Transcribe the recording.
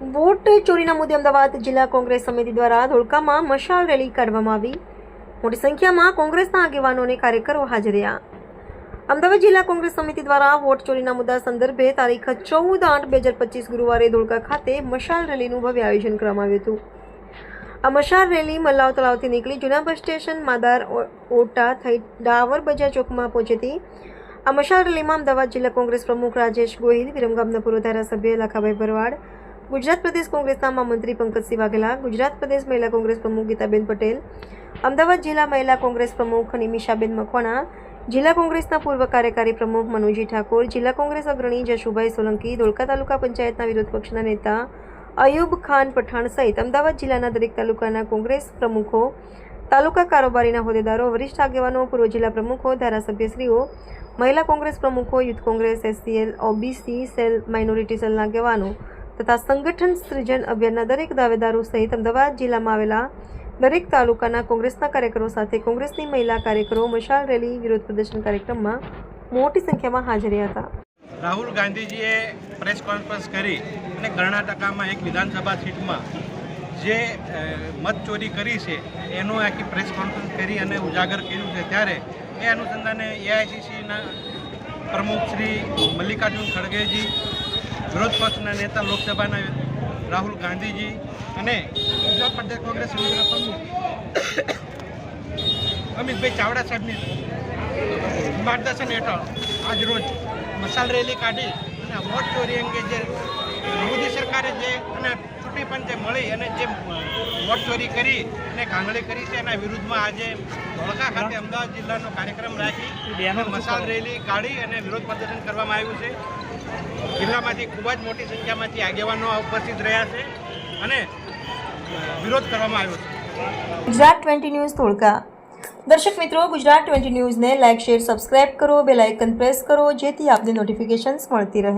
Vote ચોરીના મુદ્દે અમદાવાદ જિલ્લા કોંગ્રેસ સમિતિ દ્વારા ધોળકામાં મશાલ રેલી કાઢવામાં આવી. મોટી સંખ્યામાં કોંગ્રેસના આગેવાનો અને કાર્યકરો હાજર રહ્યા. અમદાવાદ જિલ્લા કોંગ્રેસ સમિતિ દ્વારા વોટ ચોરીના મુદ્દા સંદર્ભે તારીખ ચૌદ આઠ બે હજાર પચીસ ગુરુવારે ધોળકા ખાતે મશાલ રેલીનું ભવ્ય આયોજન કરવામાં આવ્યું હતું. આ મશાલ રેલી મલ્લાવ તળાવથી નીકળી જૂના બસ સ્ટેશન, માદાર ઓટા થઈ ડાવર બજાર ચોકમાં પહોંચી હતી આ મશાલ રેલીમાં અમદાવાદ જિલ્લા કોંગ્રેસ પ્રમુખ રાજેશ ગોહિલ, વિરમગામના પૂર્વ ધારાસભ્ય લાખાભાઈ ભરવાડ ગુજરાત પ્રદેશ કોંગ્રેસના મહામંત્રી પંકજસિંહ વાઘેલા ગુજરાત પ્રદેશ મહિલા કોંગ્રેસ પ્રમુખ ગીતાબેન પટેલ, અમદાવાદ જિલ્લા મહિલા કોંગ્રેસ પ્રમુખ નિમિષાબેન મકવાણા, જિલ્લા કોંગ્રેસના પૂર્વ કાર્યકારી પ્રમુખ મનુજી ઠાકોર, જિલ્લા કોંગ્રેસ અગ્રણી જશુભાઈ સોલંકી, ધોળકા તાલુકા પંચાયતના વિરોધ પક્ષના નેતા અયુબ ખાન પઠાણ સહિત અમદાવાદ જિલ્લાના દરેક તાલુકાના કોંગ્રેસ પ્રમુખો, તાલુકા કારોબારીના હોદ્દેદારો, વરિષ્ઠ આગેવાનો, પૂર્વ જિલ્લા પ્રમુખો, ધારાસભ્યશ્રીઓ, મહિલા Congress પ્રમુખો, youth Congress, SCL, OBC cell, minority સેલના આગેવાનો તથા સંગઠન સૃજન અભિયાનના દરેક દાવેદારો સહિત અમદાવાદ જિલ્લામાં આવેલા દરેક તાલુકાના કોંગ્રેસના કાર્યકરો સાથે કોંગ્રેસની મહિલા કાર્યકરો મશાલ રેલી વિરોધ પ્રદર્શન કાર્યક્રમમાં મોટી સંખ્યામાં હાજર હતા. રાહુલ ગાંધીજીએ પ્રેસ કોન્ફરન્સ કરી અને કર્ણાટકામાં એક વિધાનસભા સીટમાં જે મત ચોરી કરી છે, એનું આખી પ્રેસ કોન્ફરન્સ કરી અને ઉજાગર કર્યું છે ત્યારે એ અનુસંધાને એઆઈસીસીના પ્રમુખ શ્રી મલ્લિકાર્જુન ખડગેજી વિરોધ પક્ષના નેતા લોકસભાના રાહુલ ગાંધીજી અને ગુજરાત પ્રદેશ કોંગ્રેસ સમિતિના પ્રમુખ અમિતભાઈ ચાવડા સાહેબની માર્ગદર્શન હેઠળ આજ રોજ મસાલ રેલી કાઢી અને વોટ ચોરી અંગે જે મોદી સરકારે જે અને ચૂંટણી પંચે મળી અને જે વોટ ચોરી કરી અને કાંગળી કરી છે એના વિરુદ્ધમાં આજે ધોળકા ખાતે અમદાવાદ જિલ્લાનો કાર્યક્રમ રાખી મસાલ રેલી કાઢી અને વિરોધ પ્રદર્શન કરવામાં આવ્યું છે. જિલ્લામાંથી ખૂબ જ મોટી સંખ્યામાંથી આગેવાનો ઉપસ્થિત રહ્યા છે અને વિરોધ કરવામાં આવ્યો છે. Gujarat twenty news Dholka. દર્શક મિત્રો, ગુજરાત ટ્વેન્ટી ન્યૂઝને લાઇક, શેર, સબસ્ક્રાઇબ કરો, બેલ આઇકન પ્રેસ કરો, જેથી આપને નોટિફિકેશન્સ મળતી રહે.